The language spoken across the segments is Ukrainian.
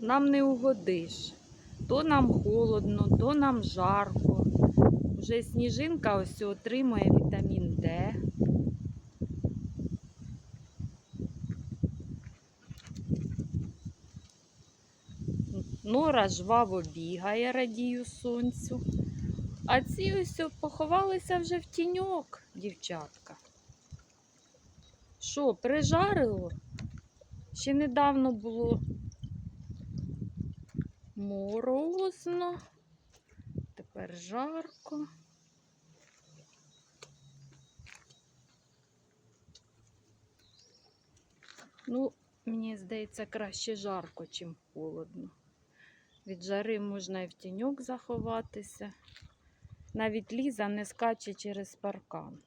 нам не угодиш. То нам холодно, то нам жарко. Вже сніжинка ось отримує вітамін Д. Нора жваво бігає, радію сонцю. А ці ось поховалися вже в тіньок, дівчатка. Що, прижарило? Ще недавно було морозно, тепер жарко. Ну, мені здається, краще жарко, чим холодно. Від жари можна і в тіньок заховатися. Навіть Ліза не скаче через паркан.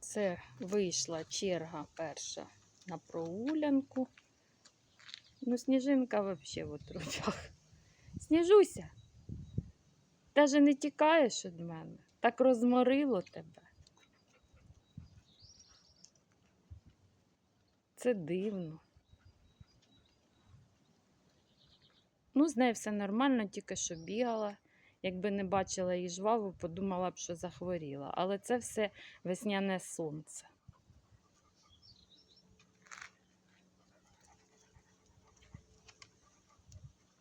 Це вийшла черга перша на прогулянку. Ну, сніжинка взагалі в отрубях. Сніжуся, даже не тікаєш від мене. Так розморило тебе. Це дивно. Ну, з нею все нормально, тільки що бігала. Якби не бачила її жваву, подумала б, що захворіла. Але це все весняне сонце.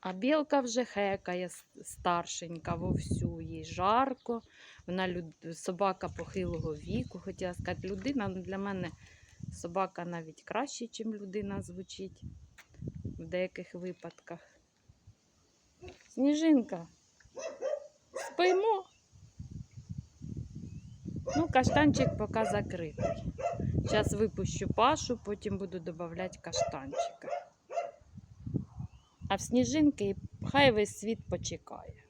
А білка вже хекає старшенька вовсю, їй жарко. Вона люд... собака похилого віку. Хотіла сказати, людина для мене собака навіть краще, ніж людина звучить в деяких випадках. Сніжинка, спимо. Ну, каштанчик поки закритий. Зараз випущу пашу, потім буду додавати каштанчика. А в сніжинки хай весь світ почекає.